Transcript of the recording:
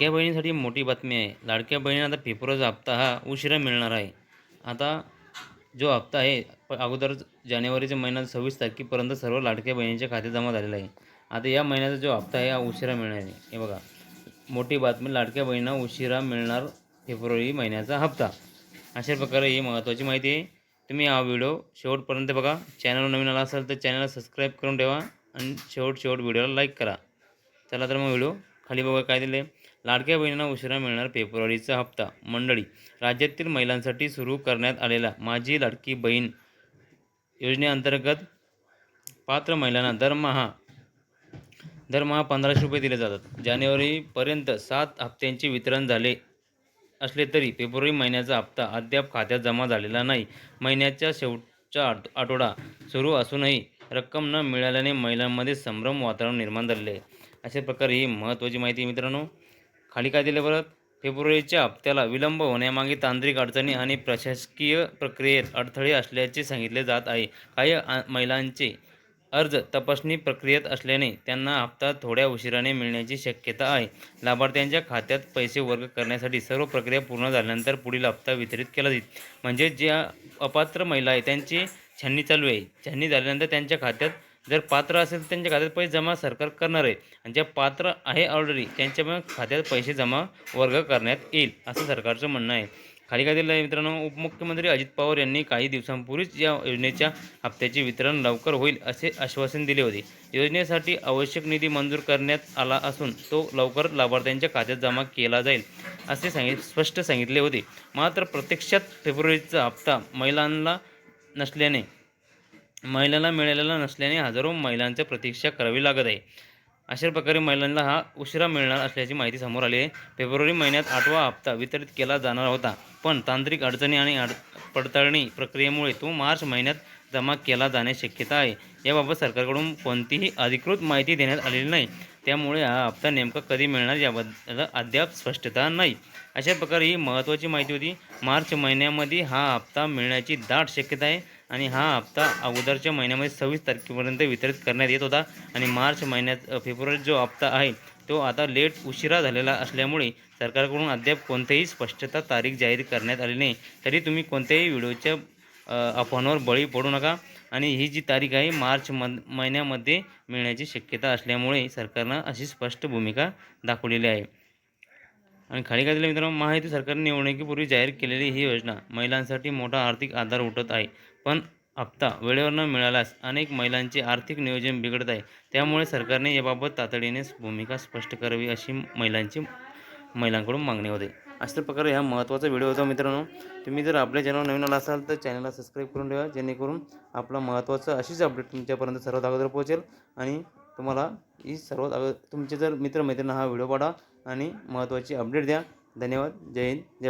लाडक्या बहिणीसाठी मोठी बातमी आहे. लाडक्या बहिणीला आता पेपरचा हप्ता हा उशिरा मिळणार आहे. आता जो हप्ता आहे अगोदर जानेवारीच्या महिन्यात सव्वीस तारखेपर्यंत सर्व लाडक्या बहिणीच्या खाते जमा झालेला आहे. आता या महिन्याचा जो हप्ता आहे हा उशिरा मिळणार आहे. हे बघा. मोठी बातमी लाडक्या बहिणींना उशिरा मिळणार फेब्रुवारी महिन्याचा हप्ता. अशा प्रकारे ही महत्त्वाची माहिती आहे. तुम्ही हा व्हिडिओ शेवटपर्यंत बघा. चॅनलवर नवीन आला असाल तर चॅनलला सबस्क्राईब करून ठेवा आणि शेवट शेवट व्हिडिओला लाईक करा. चला तर मग व्हिडिओ खाली बघा काय दिले लाडक्या बहिणींना उशिरा मिळणार फेब्रुवारीचा हप्ता. मंडळी राज्यातील महिलांसाठी सुरू करण्यात आलेला माझी लाडकी बहीण योजनेअंतर्गत पात्र महिलांना दरमहा दरमहा पंधराशे रुपये दिले जातात. जानेवारीपर्यंत सात हप्त्यांचे वितरण झाले असले तरी फेब्रुवारी महिन्याचा हप्ता अद्याप खात्यात जमा झालेला नाही. महिन्याच्या शेवटचा आठ आठवडा सुरू असूनही रक्कम न मिळाल्याने महिलांमध्ये संभ्रम वातावरण निर्माण झालेले आहे. अशा प्रकारे ही महत्त्वाची माहिती मित्रांनो. खाली काय दिले परत? फेब्रुवारीच्या हप्त्याला विलंब होण्यामागे तांत्रिक अडचणी आणि प्रशासकीय प्रक्रियेत अडथळे असल्याचे सांगितले जात आहे. काही आ- महिलांचे अर्ज तपासणी प्रक्रियेत असल्याने त्यांना हप्ता थोड्या उशिराने मिळण्याची शक्यता आहे. लाभार्थ्यांच्या खात्यात पैसे वर्ग करण्यासाठी सर्व प्रक्रिया पूर्ण झाल्यानंतर पुढील हप्ता वितरित केला जाईल. म्हणजे ज्या अपात्र महिला आहे त्यांची छाननी चालू आहे. छाननी झाल्यानंतर त्यांच्या खात्यात जर पात्र असेल तर त्यांच्या खात्यात पैसे जमा सरकार करणार आहे. आणि ज्या पात्र आहे ऑलरेडी त्यांच्या मग खात्यात पैसे जमा वर्ग करण्यात येईल असं सरकारचं म्हणणं आहे. खाली काय दिलं आहे मित्रांनो? उपमुख्यमंत्री अजित पवार यांनी काही दिवसांपूर्वीच या योजनेच्या हप्त्याचे वितरण लवकर होईल असे आश्वासन दिले होते. योजनेसाठी आवश्यक निधी मंजूर करण्यात आला असून तो लवकर लाभार्थ्यांच्या खात्यात जमा केला जाईल असे सांगित स्पष्ट सांगितले होते. मात्र प्रत्यक्षात फेब्रुवारीचा हप्ता महिलांना नसल्याने महिलांना मिळालेला नसल्याने हजारो महिलांच्या प्रतीक्षा करावी लागत आहे. अशा प्रकारे महिलांना हा उशिरा मिळणार असल्याची माहिती समोर आली आहे. फेब्रुवारी महिन्यात आठवा हप्ता वितरित केला जाणार होता. पण तांत्रिक अडचणी आणि अड पडताळणी प्रक्रियेमुळे तो मार्च महिन्यात जमा केला जाण्याची शक्यता आहे. याबाबत सरकारकडून कोणतीही अधिकृत माहिती देण्यात आलेली नाही. त्यामुळे हा हप्ता नेमका कधी मिळणार याबद्दल अद्याप स्पष्टता नाही. अशा प्रकारे ही महत्त्वाची माहिती होती. मार्च महिन्यामध्ये हा हप्ता मिळण्याची दाट शक्यता आहे आणि हा हप्ता अगोदरच्या महिन्यामध्ये सव्वीस तारखेपर्यंत वितरित करण्यात येत होता आणि मार्च महिन्यात फेब्रुवारी जो हप्ता आहे तो आता लेट उशिरा झालेला असल्यामुळे सरकारकडून अद्याप कोणतेही स्पष्टता तारीख जाहीर करण्यात आली नाही. तरी तुम्ही कोणत्याही व्हिडिओच्या अफवांवर बळी पडू नका आणि ही जी तारीख आहे मार्च मध महिन्यामध्ये मिळण्याची शक्यता असल्यामुळे सरकारनं अशी स्पष्ट भूमिका दाखवलेली आहे. आणि खाली काय दिलं मित्रांनो? माहिती सरकारने निवडणुकीपूर्वी जाहीर केलेली ही योजना महिलांसाठी मोठा आर्थिक आधार उठत आहे. पण हप्ता वेळेवर न मिळाल्यास अनेक महिलांचे आर्थिक नियोजन बिघडत आहे. त्यामुळे सरकारने याबाबत तातडीने भूमिका स्पष्ट करावी अशी महिलांची महिलांकडून मागणी होते. अशा प्रकारे हा महत्त्वाचा व्हिडिओ होता मित्रांनो. तुम्ही जर आपल्या चॅनल नवीन आला असाल तर चॅनलला सबस्क्राईब करून ठेवा जेणेकरून आपला महत्त्वाचं अशीच अपडेट तुमच्यापर्यंत सर्वात अगोदर पोहोचेल. आणि तुम्हाला ही सर्वात अगोदर तुमचे जर मित्रमैत्रिणींना हा व्हिडिओ पाठवा आणि महत्त्वाची अपडेट द्या. धन्यवाद. जय हिंद. जय